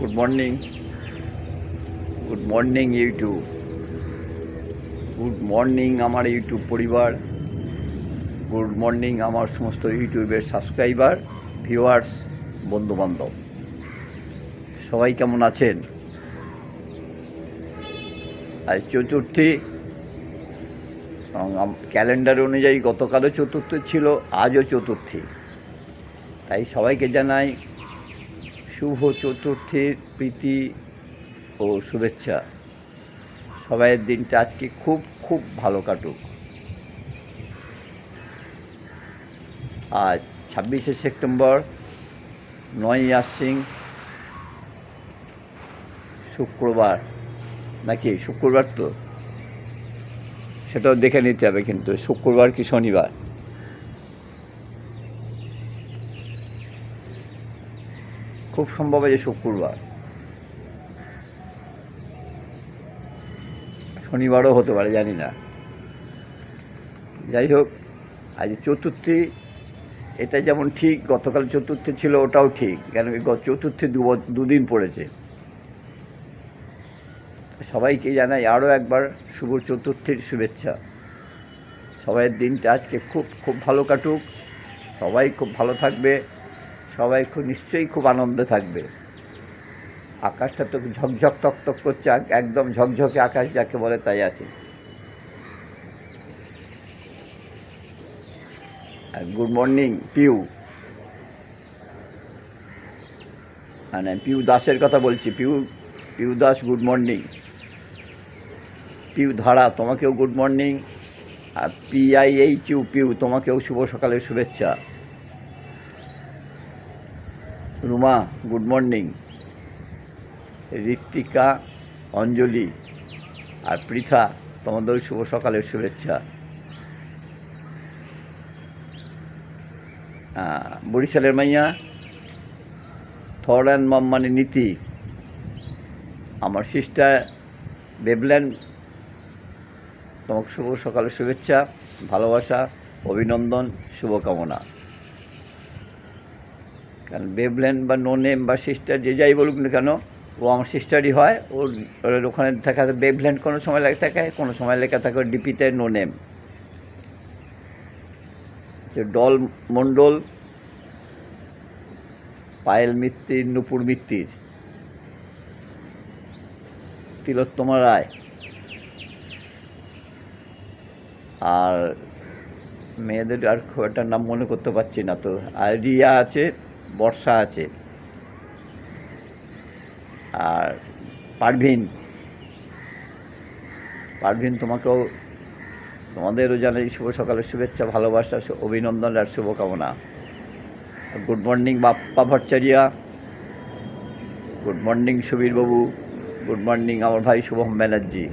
Good morning good morning YouTube good morning আমার YouTube পরিবার. Good morning আমার সমস্ত ইউটিউবের সাবস্ক্রাইবার ভিউয়ার্স বন্ধুবান্ধব। সবাই কেমন আছেন? আজ চতুর্থী। এবং ক্যালেন্ডার অনুযায়ী গতকালও চতুর্থ ছিল, আজও চতুর্থী। তাই সবাইকে জানাই শুভ চতুর্থীর প্রীতি ও শুভেচ্ছা। সবাইয়ের দিনটা আজকে খুব খুব ভালো কাটুক। আজ ছাব্বিশে সেপ্টেম্বর, নয় আশ্বিন শুক্রবার। নাকি শুক্রবার তো? সেটাও দেখে নিতে হবে কিন্তু, শুক্রবার কি শনিবার? খুব সম্ভব যে শুক্রবার। শনিবারও হতে পারে, জানি না। যাই হোক, আজ চতুর্থী এটা যেমন ঠিক, গতকাল চতুর্থী ছিল, ওটাও ঠিক। কেন চতুর্থী দু দুদিন পড়েছে। সবাইকে জানাই আরও একবার শুভ চতুর্থীর শুভেচ্ছা। সবাইয়ের দিনটা আজকে খুব খুব ভালো কাটুক। সবাই খুব ভালো থাকবে। সবাই খুব নিশ্চয়ই খুব আনন্দে থাকবে। আকাশটা তো ঝকঝক তকতক করছে এক- একদম ঝকঝকে আকাশ যাকে বলে তাই আছে। Good morning, Piu. মানে পিউ দাসের কথা বলছি, পিউ পিউ দাস, গুড মর্নিং। পিউ ধারা, তোমাকেও good morning. R P I H U, Piu, তোমাকেও শুভ সকালের শুভেচ্ছা। Ruma, good morning. Ritwika, Anjali আর পৃথা, তোমাদের শুভ সকালের শুভেচ্ছা। বরিশালের মাইয়া, থর অ্যান্ড মম মানে নীতি। আমার সিস্টার বেবল্যান্ড তোমাকে শুভ সকালের শুভেচ্ছা, ভালোবাসা, অভিনন্দন, শুভকামনা। কারণ বেবল্যান্ড বা নো নেম বা সিস্টার যে যাই বলুক না কেন, ও আমার সিস্টারই হয় ওর ওখানে থাকা যায় বেবল্যান্ড কোনো সময় লেখা থাকে, কোনো সময় লেখা থাকে ডিপিতে no name Doll Mondal, Payel Mittir, Nupur Mittir, Tilottama Roy, আর মেয়েদের আর খুব একটা নাম মনে করতে পারছি না তো। আর রিয়া আছে বর্ষা আছে। আর পারভিন পারভিন তোমাকেও তোমাদেরও জানাই শুভ সকালের শুভেচ্ছা, ভালোবাসা অভিনন্দন আর শুভকামনা। Good morning Bappa Bhattacharya, good morning সুবীরবাবু, good morning আমার ভাই শুভম ব্যানার্জি।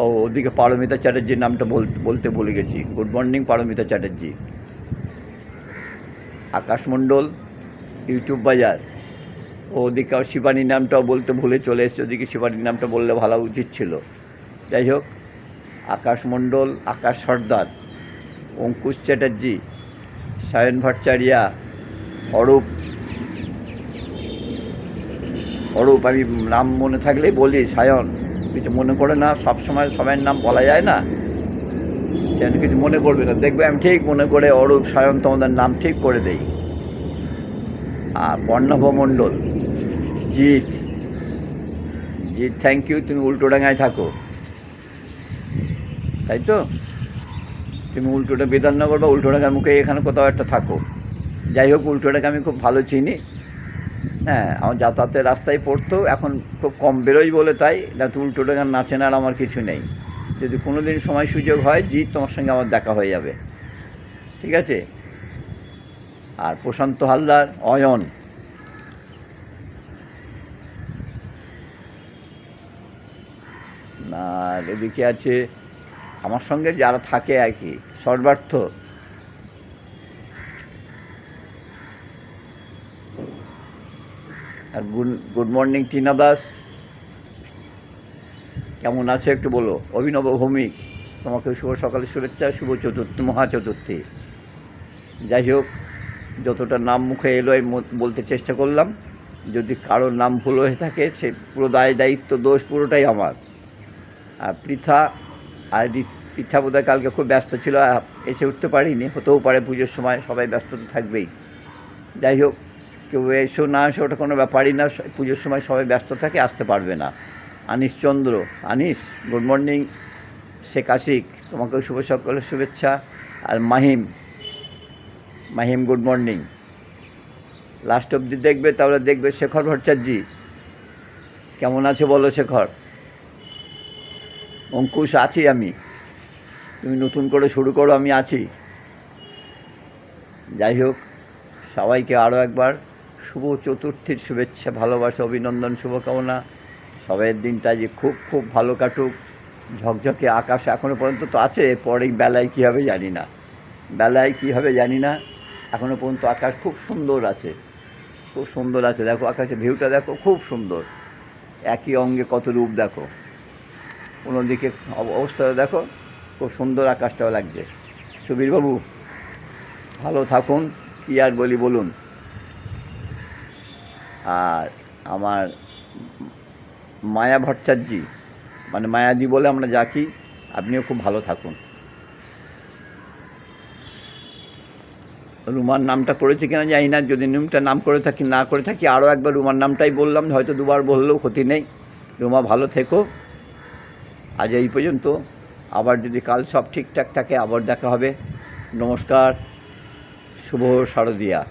ও, ওদিকে পারমিতা চ্যাটার্জির নামটা বলতে বলতে ভুলে গেছি। Good morning Paromita Chatterjee. Akash Mondal YouTube বাজার। ওদিকে শিবানীর নামটাও বলতে ভুলে চলে এসছে। ওদিকে শিবানীর নামটা বললে ভালো উচিত ছিল। যাই হোক, আকাশ মণ্ডল, আকাশ সর্দার, অঙ্কুশ চ্যাটার্জি, সায়ন ভট্টাচারিয়া অরূপ অরূপ আমি নাম মনে থাকলেই বলি, সায়ন। কিছু মনে করে না সব সময় সবাইয়ের নাম বলা যায় না। সেজন্য কিছু মনে করবে না। দেখবে আমি ঠিক মনে করে অরূপ, সায়ন তোমাদের নাম ঠিক করে দেই। আর বর্ণভ মণ্ডল জিৎ জিৎ থ্যাংক ইউ তুমি উল্টোডাঙায় থাকো। তাই তো? তুমি উল্টোটা বিধাননগর বা উল্টোডাঙ্গার মুখে এখানে কোথাও একটা থাকো। যাই হোক উল্টোটাকে আমি খুব ভালো চিনি। হ্যাঁ আমার যাতায়াতের রাস্তায় পড়তো, এখন খুব কম বেরোই বলে তাই। না উল্টোডাঙ্গার না আর আমার কিছু নেই। যদি কোনো দিন সময় সুযোগ হয়, জিৎ তোমার সঙ্গে আমার দেখা হয়ে যাবে। ঠিক আছে? আর প্রশান্ত হালদার, অয়ন। আর এদিকে আছে, আমার সঙ্গে যারা থাকে আর কি, সর্বার্থ। আর good good morning, Tina Das. কেমন আছো একটু বলো? অভিনব ভৌমিক তোমাকে শুভ সকালের শুভেচ্ছা, শুভ চতুর্থী, মহা চতুর্থী। যাই হোক যতটা নাম মুখে এলো আমি বলতে চেষ্টা করলাম। যদি কারোর নাম ভুল হয়ে থাকে, সে পুরো দায়, দায়িত্ব, দোষ পুরোটাই আমার। আর পৃথা আর পৃথা বোধহয় কালকে খুব ব্যস্ত ছিল এসে উঠতে পারিনি। হতেও পারে পুজোর সময় সবাই ব্যস্ত তো থাকবেই। যাই হোক, কেউ এসো না এসে ওটা কোনো ব্যাপারই না। পুজোর সময় সবাই ব্যস্ত থাকে, আসতে পারবে না। আনিস চন্দ্র, আনিস গুড মর্নিং শেখ আশিক, তোমাকেও শুভ সকলের শুভেচ্ছা। আর Mahim Mahim good morning last অবধি দেখবে, তাহলে দেখবে শেখর ভট্টাচার্যি। কেমন আছে বলো শেখর? অঙ্কুশ, আছি আমি। তুমি নতুন করে শুরু করো, আমি আছি। যাই হোক, সবাইকে আরও একবার শুভ চতুর্থীর শুভেচ্ছা, ভালোবাসা, অভিনন্দন, শুভকামনা। সবাইয়ের দিনটা যে খুব খুব ভালো কাটুক। ঝকঝকে আকাশ এখনও পর্যন্ত তো আছে পরে বেলায় কী হবে জানি না। বেলায় কী হবে জানি না। এখনও পর্যন্ত আকাশ খুব সুন্দর আছে। খুব সুন্দর আছে। দেখো আকাশের ভিউটা দেখো, খুব সুন্দর। একই অঙ্গে কত রূপ দেখো। কোনো দিকে অব- অবস্থাটা দেখো, খুব সুন্দর আকাশটাও লাগছে। সুবীরবাবু ভালো থাকুন, কী আর বলি বলুন? আর আমার মায়া ভট্টাচার্যি মানে মায়াদি বলে আমরা যাকি আপনিও খুব ভালো থাকুন। রুমার নামটা করেছে কিনা জানি না, যদি নিমটা নাম করে থাকি, না করে থাকি আরও একবার রুমার নামটাই বললাম, হয়তো দুবার বললেও ক্ষতি নেই। রুমা, ভালো থেকো। আজ এই পর্যন্ত। আবার যদি কাল সব ঠিকঠাক থাকে, আবার দেখা হবে। নমস্কার। শুভ শারদিয়া।